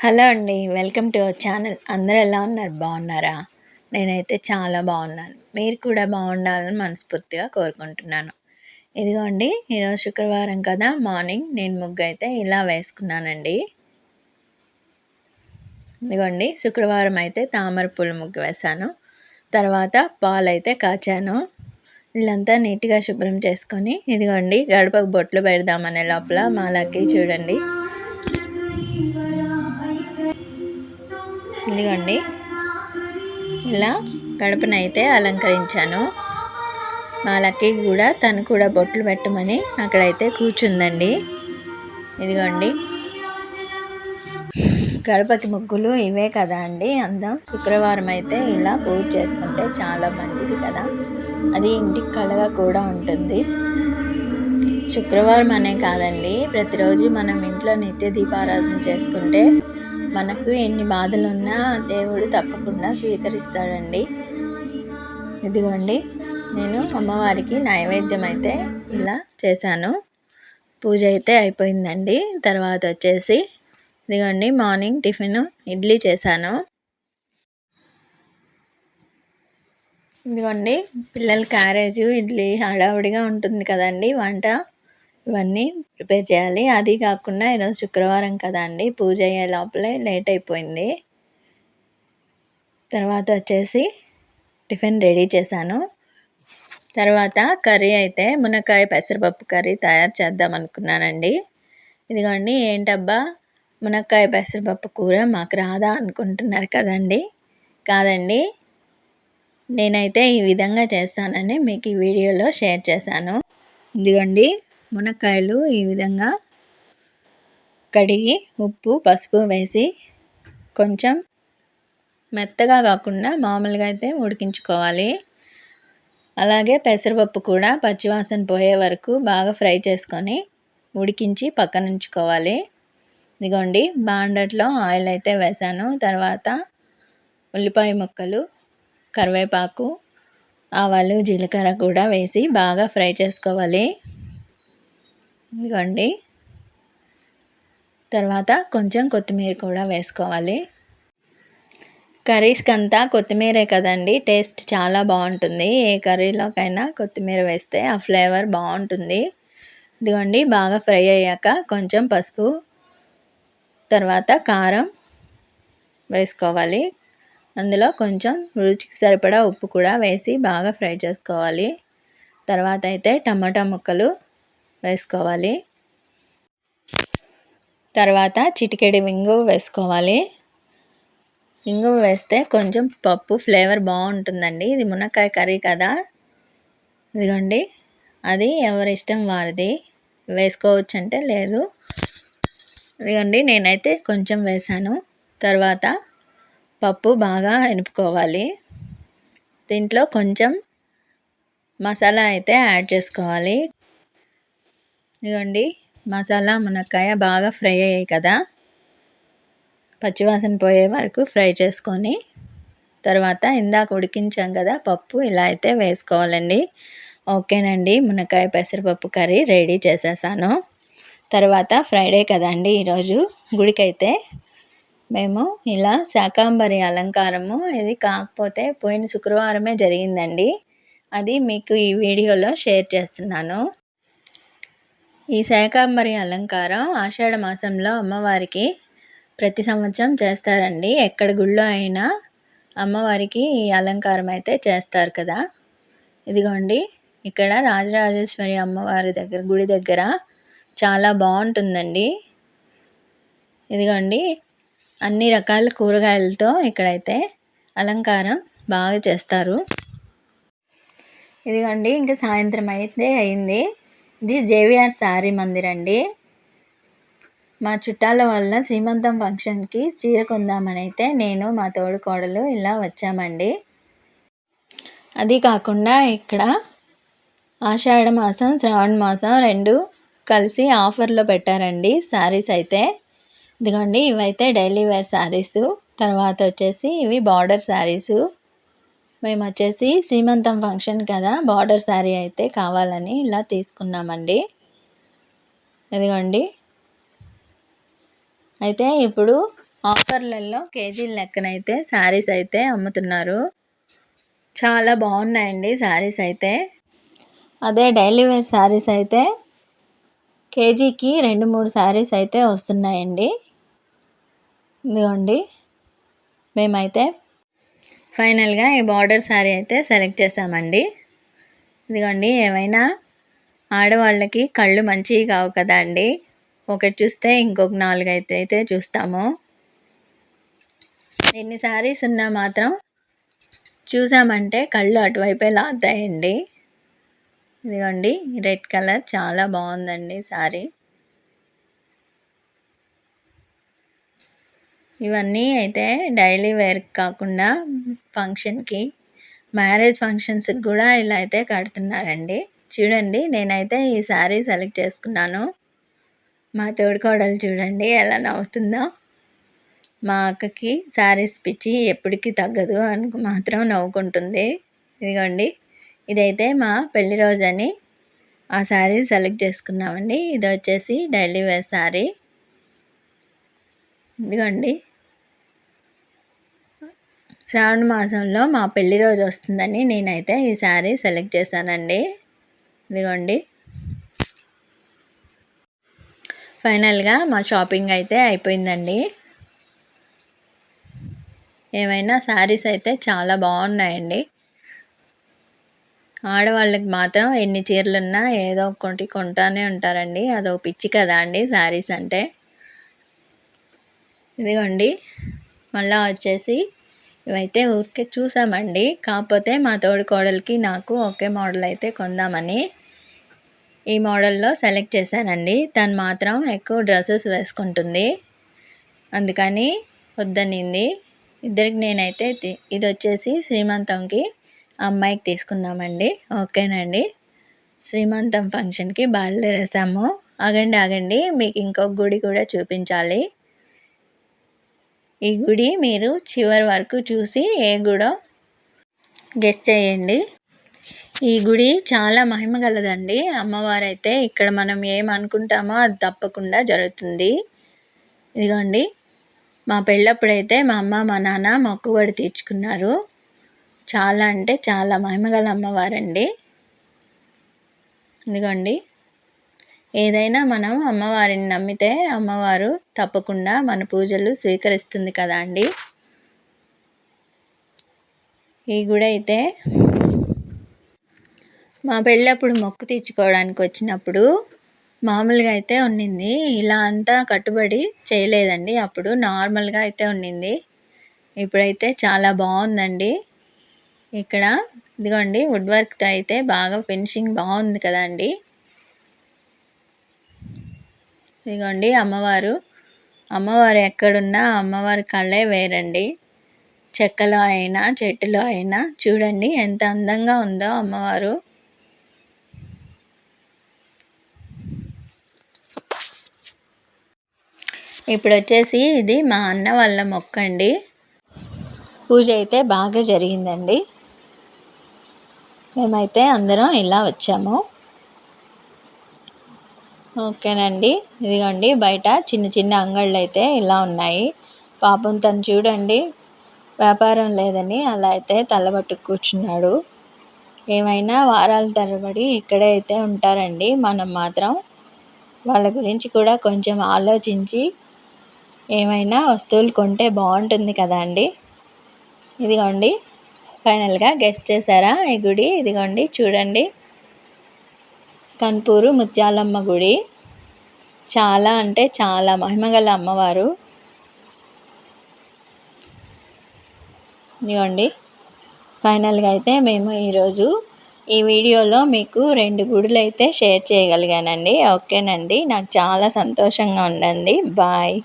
Hello అండి welcome to our channel. అందరూ ఎలా ఉన్నారు? బాగున్నారా? నేనైతే చాలా బాగున్నాను. మీరు కూడా బాగుండాలని మనస్ఫూర్తిగా కోరుకుంటున్నాను. ఇదిగోండి ఈరోజు శుక్రవారం కదా మార్నింగ్ నేను ముగ్గు అయితే ఇలా వేసుకున్నానండి. ఇదిగోండి శుక్రవారం అయితే తామర పూల ముగ్గు వేశాను. తర్వాత పాలు అయితే కాచాను. ఇల్లంతా నీట్గా శుభ్రం చేసుకొని ఇదిగోండి గడపకు బొట్లు పెడదామనే లోపల మాలకి చూడండి. ఇదిగోండి. ఇలా గడపనైతే అలంకరించాను. మా లక్కీ కూడా తను కూడా బొట్లు పెట్టమని అక్కడైతే కూర్చుందండి. ఇదిగోండి. గడపకి ముగ్గులు ఇవే కదా అండి అందం. శుక్రవారం అయితే ఇలా పూజ చేసుకుంటే చాలా మంచిది కదా. అది ఇంటికి కళగా కూడా ఉంటుంది. శుక్రవారం అనే కాదండి ప్రతిరోజు మనం ఇంట్లో నిత్య దీపారాధన చేసుకుంటే మనకు ఎన్ని బాధలున్నా దేవుడు తప్పకుండా స్వీకరిస్తాడండి. ఇదిగోండి నేను అమ్మవారికి నైవేద్యం అయితే ఇలా చేశాను. పూజ అయితే అయిపోయిందండి. తర్వాత వచ్చేసి ఇదిగోండి మార్నింగ్ టిఫిన్ ఇడ్లీ చేశాను. ఇదిగోండి పిల్లల క్యారేజు ఇడ్లీ హడావుడిగా ఉంటుంది కదండి వంట. ఇవన్నీ ప్రిపేర్ చేయాలి. అది కాకుండా ఈరోజు శుక్రవారం కదా అండి. పూజ అయ్యే లోపలే లేట్ అయిపోయింది. తర్వాత వచ్చేసి టిఫిన్ రెడీ చేశాను. తర్వాత కర్రీ అయితే మునక్కాయ పెసరపప్పు కర్రీ తయారు చేద్దాం అనుకున్నానండి. ఇదిగోండి ఏంటబ్బా? మునక్కాయ పెసరపప్పు కూర మాకు రాదా అనుకుంటున్నారు కదండి? కాదండి. నేనైతే ఈ విధంగా చేస్తానని మీకు ఈ వీడియోలో షేర్ చేశాను. ఇదిగోండి మునక్కాయలు ఈ విధంగా కడిగి ఉప్పు పసుపు వేసి కొంచెం మెత్తగా కాకుండా మామూలుగా అయితే ఉడికించుకోవాలి. అలాగే పెసరపప్పు కూడా పచ్చివాసన పోయే వరకు బాగా ఫ్రై చేసుకొని ఉడికించి పక్కన ఉంచుకోవాలి. ఇదిగోండి బాండట్లో ఆయిల్ అయితే వేసాను. తర్వాత ఉల్లిపాయ ముక్కలు కరివేపాకు ఆవాలు జీలకర్ర కూడా వేసి బాగా ఫ్రై చేసుకోవాలి. ఇదిగోండి. తర్వాత కొంచెం కొత్తిమీర కూడా వేసుకోవాలి. కర్రీస్కి అంతా కొత్తిమీరే కదండి టేస్ట్ చాలా బాగుంటుంది. ఏ కర్రీలోకైనా కొత్తిమీర వేస్తే ఆ ఫ్లేవర్ బాగుంటుంది. ఇదిగోండి బాగా ఫ్రై అయ్యాక కొంచెం పసుపు తర్వాత కారం వేసుకోవాలి. అందులో కొంచెం రుచికి సరిపడా ఉప్పు కూడా వేసి బాగా ఫ్రై చేసుకోవాలి. తర్వాత అయితే టమాటా ముక్కలు వేసుకోవాలి. తర్వాత చిటికెడి వింగు వేసుకోవాలి. ఇంగు వేస్తే కొంచెం పప్పు ఫ్లేవర్ బాగుంటుందండి. ఇది మునక్కాయ కర్రీ కదా. ఇదిగోండి. అది ఎవరి ఇష్టం వారిది. వేసుకోవచ్చు అంటే లేదు. ఇదిగోండి నేనైతే కొంచెం వేసాను. తర్వాత పప్పు బాగా ఎనుపుకోవాలి. దీంట్లో కొంచెం మసాలా అయితే యాడ్ చేసుకోవాలి. ఇదిగోండి మసాలా మునక్కాయ బాగా ఫ్రై అయ్యాయి కదా. పచ్చివాసన పోయే వరకు ఫ్రై చేసుకొని తర్వాత ఇందాక ఉడికించాం కదా పప్పు ఇలా అయితే వేసుకోవాలండి. ఓకేనండి మునక్కాయ పెసరపప్పు కర్రీ రెడీ చేసేసాను. తర్వాత ఫ్రైడే కదండి ఈరోజు. గుడికైతే మేము ఇలా శాకాంబరి అలంకారము ఇది కాకపోతే పోయిన శుక్రవారమే జరిగిందండి. అది మీకు ఈ వీడియోలో షేర్ చేస్తున్నాను. ఈ శాకాంబరి అలంకారం ఆషాఢ మాసంలో అమ్మవారికి ప్రతి సంవత్సరం చేస్తారండి. ఎక్కడ గుళ్ళో అయినా అమ్మవారికి ఈ అలంకారం అయితే చేస్తారు కదా. ఇదిగోండి ఇక్కడ రాజరాజేశ్వరి అమ్మవారి దగ్గర గుడి దగ్గర చాలా బాగుంటుందండి. ఇదిగోండి అన్ని రకాల కూరగాయలతో ఇక్కడైతే అలంకారం బాగా చేస్తారు. ఇదిగోండి ఇంకా సాయంత్రం అయితే అయింది. ఇది జేవిఆర్ శారీ మందిర్ అండి మా చుట్టాల వల్ల శ్రీమంతం ఫంక్షన్కి చీర కొందామని అయితే నేను మా తోడు కోడలు ఇలా వచ్చామండి. అది కాకుండా ఇక్కడ ఆషాఢ మాసం శ్రావణ మాసం రెండు కలిసి ఆఫర్లో పెట్టారండి శారీస్ అయితే. ఇదిగోండి ఇవైతే డైలీ వేర్ శారీసు తర్వాత వచ్చేసి ఇవి బార్డర్ శారీసు. మేము వచ్చేసి సీమంతం ఫంక్షన్ కదా బార్డర్ శారీ అయితే కావాలని ఇలా తీసుకున్నామండి. ఇదిగోండి. అయితే ఇప్పుడు ఆఫర్లలో కేజీల లెక్కనైతే శారీస్ అయితే అమ్ముతున్నారు. చాలా బాగున్నాయండి శారీస్ అయితే. అదే డైలీ వేర్ శారీస్ అయితే కేజీకి రెండు మూడు శారీస్ అయితే వస్తున్నాయండి. ఇదిగోండి. మేమైతే ఫైనల్గా ఈ బార్డర్ శారీ అయితే సెలెక్ట్ చేసామండి ఇదిగోండి ఏమైనా ఆడవాళ్ళకి కళ్ళు మంచివి కావు కదా అండి. ఒకటి చూస్తే ఇంకొక నాలుగు అయితే అయితే చూస్తాము. ఎన్ని శారీస్ ఉన్నా మాత్రం చూసామంటే కళ్ళు అటువైపే లాగుతాయండి. ఇదిగోండి రెడ్ కలర్ చాలా బాగుందండి శారీ ఇవన్నీ అయితే డైలీ వేర్ కాకుండా ఫంక్షన్కి మ్యారేజ్ ఫంక్షన్స్కి కూడా ఇలా అయితే కడుతున్నారండి. చూడండి నేనైతే ఈ శారీ సెలెక్ట్ చేసుకున్నాను. మా తోడుకోడలు చూడండి ఎలా నవ్వుతుందో. మా అక్కకి శారీస్ పిచ్చి ఎప్పటికీ తగ్గదు అని మాత్రం నవ్వుకుంటుంది. ఇదిగోండి ఇదైతే మా పెళ్ళి రోజని ఆ శారీ సెలెక్ట్ చేసుకున్నామండి. ఇది వచ్చేసి డైలీ వేర్ శారీ. ఇదిగోండి శ్రావణ మాసంలో మా పెళ్ళి రోజు వస్తుందని నేనైతే ఈ శారీ సెలెక్ట్ చేశానండి. ఇదిగోండి. ఫైనల్గా మా షాపింగ్ అయితే అయిపోయిందండి. ఏమైనా శారీస్ అయితే చాలా బాగున్నాయండి. ఆడవాళ్ళకి మాత్రం ఎన్ని చీరలున్నా ఏదో ఒకటి కొంటానే ఉంటారండి. అదో పిచ్చి కదా అండి శారీస్ అంటే. ఇదిగోండి. మళ్ళీ వచ్చేసి ఇవైతే ఊరికే చూసామండి. కాకపోతే మా తోడు కోడలికి నాకు ఒకే మోడల్ అయితే కొందామని ఈ మోడల్లో సెలెక్ట్ చేశానండి. తను మాత్రం ఎక్కువ డ్రెస్సెస్ వేసుకుంటుంది. అందుకని వద్దనింది. ఇద్దరికి నేనైతే ఇది వచ్చేసి శ్రీమంతంకి అమ్మాయికి తీసుకున్నామండి. ఓకేనండి. శ్రీమంతం ఫంక్షన్కి బయలుదేరేసాము. ఆగండి ఆగండి. మీకు ఇంకొక గుడి కూడా చూపించాలి. ఈ గుడి మీరు చివరి వరకు చూసి ఏ గుడో గెస్ట్ చేయండి. ఈ గుడి చాలా మహిమ గలదండి. అమ్మవారైతే ఇక్కడ మనం ఏమనుకుంటామో అది తప్పకుండా జరుగుతుంది. ఇదిగోండి మా పెళ్ళప్పుడైతే మా అమ్మ మా నాన్న మొక్కుబడి తీర్చుకున్నారు. చాలా అంటే చాలా మహిమగల అమ్మవారండి. ఇదిగోండి ఏదైనా మనం అమ్మవారిని నమ్మితే అమ్మవారు తప్పకుండా మన పూజలు స్వీకరిస్తుంది కదా అండి? ఈ గుడి అయితే మా పెళ్ళప్పుడు మొక్కు తీర్చుకోవడానికి వచ్చినప్పుడు మామూలుగా అయితే ఉన్నింది. ఇలా అంతా కట్టుబడి చేయలేదండి. అప్పుడు నార్మల్గా అయితే ఉన్నింది. ఇప్పుడైతే చాలా బాగుందండి. ఇక్కడ ఇదిగోండి వుడ్ వర్క్తో అయితే బాగా ఫినిషింగ్ బాగుంది కదండి. ఇదిగోండి అమ్మవారు. అమ్మవారు ఎక్కడున్నా అమ్మవారి కళ్ళే వేరండి. చెక్కలో అయినా చెట్టులో అయినా చూడండి ఎంత అందంగా ఉందో అమ్మవారు. ఇప్పుడు వచ్చేసి ఇది మా అన్న వాళ్ళ మొక్క అండి పూజ అయితే బాగా జరిగిందండి. మేమైతే అందరం ఇలా వచ్చాము. ఓకేనండి. ఇదిగోండి బయట చిన్న చిన్న అంగళ్ళు అయితే ఇలా ఉన్నాయి. పాపం తను చూడండి వ్యాపారం లేదని అలా అయితే తలబట్టు కూర్చున్నాడు. ఏమైనా వారాల తరబడి ఇక్కడే అయితే ఉంటారండి. మనం మాత్రం వాళ్ళ గురించి కూడా కొంచెం ఆలోచించి ఏమైనా వస్తువులు కొంటే బాగుంటుంది కదా అండి. ఇదిగోండి ఫైనల్గా గెస్ట్ చేశారా ఈ గుడి? ఇదిగోండి చూడండి. కన్పూరు ముత్యాలమ్మ గుడి. చాలా అంటే చాలా మహిమగల అమ్మవారు. ఇదిగోండి. ఫైనల్గా అయితే మేము ఈరోజు ఈ వీడియోలో మీకు రెండు గుడులు అయితే షేర్ చేయగలిగానండి. ఓకేనండి. నాకు చాలా సంతోషంగా ఉండండి బాయ్.